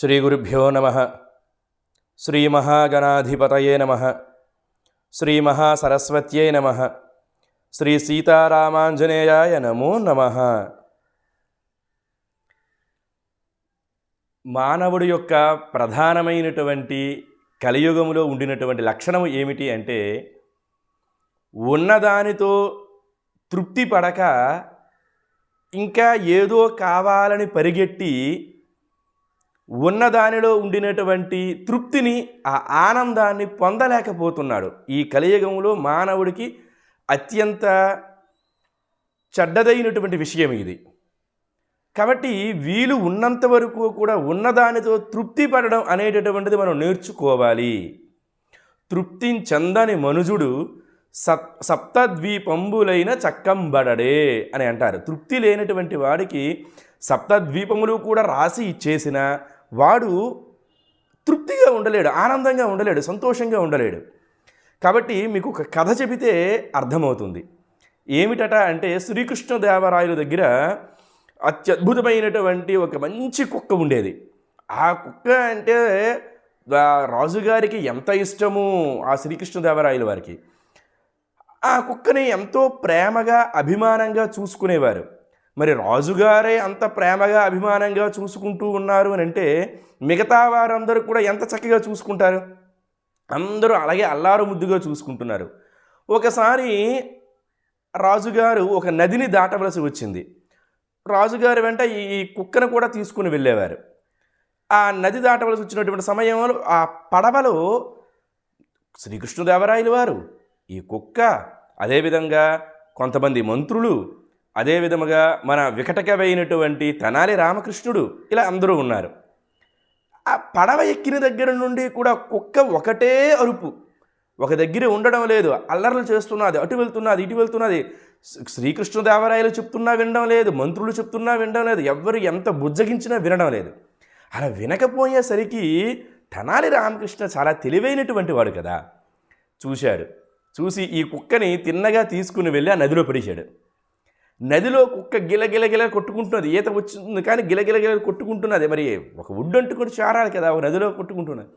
శ్రీ గురుభ్యో నమ. శ్రీ మహాగణాధిపతయే నమ. శ్రీ మహాసరస్వత్యై నమ. శ్రీ సీతారామాంజనేయాయ నమో నమ. మానవుడి యొక్క ప్రధానమైనటువంటి కలియుగములో ఉండినటువంటి లక్షణం ఏమిటి అంటే ఉన్నదానితో తృప్తి పడక ఇంకా ఏదో కావాలని పరిగెట్టి ఉన్నదానిలో ఉండినటువంటి తృప్తిని ఆ ఆనందాన్ని పొందలేకపోతున్నాడు. ఈ కలియుగంలో మానవుడికి అత్యంత చెడ్డదైనటువంటి విషయం ఇది. కాబట్టి వీలు ఉన్నంత వరకు కూడా ఉన్నదానితో తృప్తి పడడం అనేటటువంటిది మనం నేర్చుకోవాలి. తృప్తి చెందని మనుజుడు సప్ సప్తద్వీపంబులైన చక్కంబడడే అని అంటారు. తృప్తి లేనటువంటి వాడికి సప్తద్వీపములు కూడా రాసి ఇచ్చేసిన వాడు తృప్తిగా ఉండలేడు ఆనందంగా ఉండలేడు సంతోషంగా ఉండలేడు. కాబట్టి మీకు ఒక కథ చెబితే అర్థమవుతుంది. ఏమిటట అంటే శ్రీకృష్ణదేవరాయల దగ్గర అత్యద్భుతమైనటువంటి ఒక మంచి కుక్క ఉండేది. ఆ కుక్క అంటే రాజుగారికి ఎంత ఇష్టము ఆ శ్రీకృష్ణదేవరాయల వారికి? ఆ కుక్కని ఎంతో ప్రేమగా అభిమానంగా చూసుకునేవారు. మరి రాజుగారే అంత ప్రేమగా అభిమానంగా చూసుకుంటూ ఉన్నారు అని అంటే మిగతా వారందరూ కూడా ఎంత చక్కగా చూసుకుంటారు? అందరూ అలాగే అల్లారు ముద్దుగా చూసుకుంటున్నారు. ఒకసారి రాజుగారు ఒక నదిని దాటవలసి వచ్చింది. రాజుగారి వెంట ఈ కుక్కను కూడా తీసుకుని వెళ్ళేవారు. ఆ నది దాటవలసి వచ్చినటువంటి సమయంలో ఆ పడవలో శ్రీకృష్ణదేవరాయలు వారు. ఈ కుక్క. అదేవిధంగా కొంతమంది మంత్రులు అదే విధముగా మన వికటకవైనటువంటి తెనాలి రామకృష్ణుడు ఇలా అందరూ ఉన్నారు. ఆ పడవ ఎక్కిన దగ్గర నుండి కూడా కుక్క ఒకటే అరుపు. ఒక దగ్గర ఉండడం లేదు. అల్లర్లు చేస్తున్నది అటు వెళ్తున్నది ఇటు వెళ్తున్నది. శ్రీకృష్ణదేవరాయలు చెప్తున్నా వినడం లేదు. మంత్రులు చెప్తున్నా వినడం లేదు. ఎవ్వరు ఎంత బుజ్జగించినా వినడం లేదు. అలా వినకపోయేసరికి తెనాలి రామకృష్ణ చాలా తెలివైనటువంటి వాడు కదా. చూశాడు. చూసి ఈ కుక్కని తిన్నగా తీసుకుని వెళ్ళి ఆ నదిలో పడేశాడు. నదిలో కుక్క గిలగిలగిల కొట్టుకుంటున్నది. ఈత వచ్చింది కానీ గిలగిలగిల కొట్టుకుంటున్నది. మరి ఒక వుడ్ అంటుకొని చారాలి కదా ఒక నదిలో కొట్టుకుంటున్నది.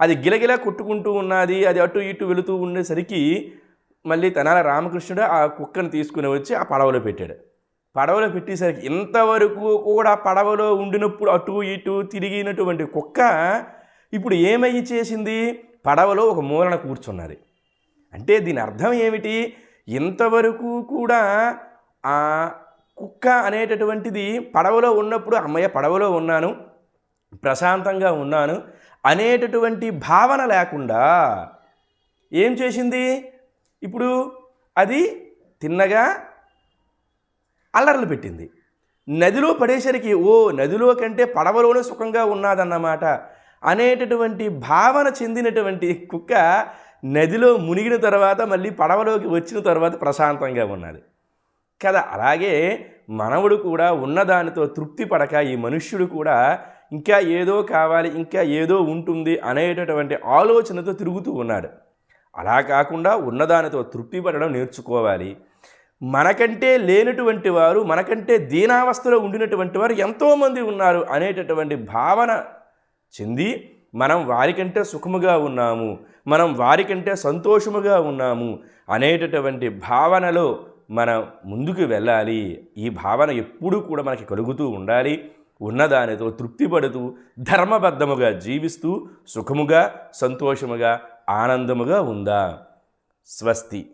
అది గిలగిల కొట్టుకుంటూ ఉన్నది అది అటు ఇటు వెళుతూ ఉండేసరికి మళ్ళీ తెనాల రామకృష్ణుడు ఆ కుక్కను తీసుకుని వచ్చి ఆ పడవలో పెట్టాడు. పడవలో పెట్టేసరికి ఇంతవరకు కూడా పడవలో ఉండినప్పుడు అటు ఇటు తిరిగినటువంటి కుక్క ఇప్పుడు ఏమై చేసింది? పడవలో ఒక మూలన కూర్చున్నది. అంటే దీని అర్థం ఏమిటి? ఇంతవరకు కూడా ఆ కుక్క అనేటటువంటిది పడవలో ఉన్నప్పుడు అమ్మయ్య పడవలో ఉన్నాను ప్రశాంతంగా ఉన్నాను అనేటటువంటి భావన లేకుండా ఏం చేసింది? ఇప్పుడు అది తిన్నగా అల్లర్లు పెట్టింది. నదిలో పడేసరికి ఓ నదిలో కంటే పడవలోనే సుఖంగా ఉన్నదన్నమాట అనేటటువంటి భావన చెందినటువంటి కుక్క నదిలో మునిగిన తర్వాత మళ్ళీ పడవలోకి వచ్చిన తర్వాత ప్రశాంతంగా ఉన్నది. కదా? అలాగే మనవుడు కూడా ఉన్నదానితో తృప్తి పడక ఈ మనుష్యుడు కూడా ఇంకా ఏదో కావాలి ఇంకా ఏదో ఉంటుంది అనేటటువంటి ఆలోచనతో తిరుగుతూ ఉన్నాడు. అలా కాకుండా ఉన్నదానితో తృప్తి పడడం నేర్చుకోవాలి. మనకంటే లేనటువంటి వారు మనకంటే దీనావస్థలో ఉండినటువంటి వారు ఎంతోమంది ఉన్నారు అనేటటువంటి భావన చెంది మనం వారికంటే సుఖముగా ఉన్నాము మనం వారికంటే సంతోషముగా ఉన్నాము అనేటటువంటి భావనలో మనం ముందుకు వెళ్ళాలి ఈ భావన ఎప్పుడూ కూడా మనకి కలుగుతూ ఉండాలి ఉన్నదానితో తృప్తి పడుతూ ధర్మబద్ధముగా జీవిస్తూ సుఖముగా సంతోషముగా ఆనందముగా ఉందా. స్వస్తి.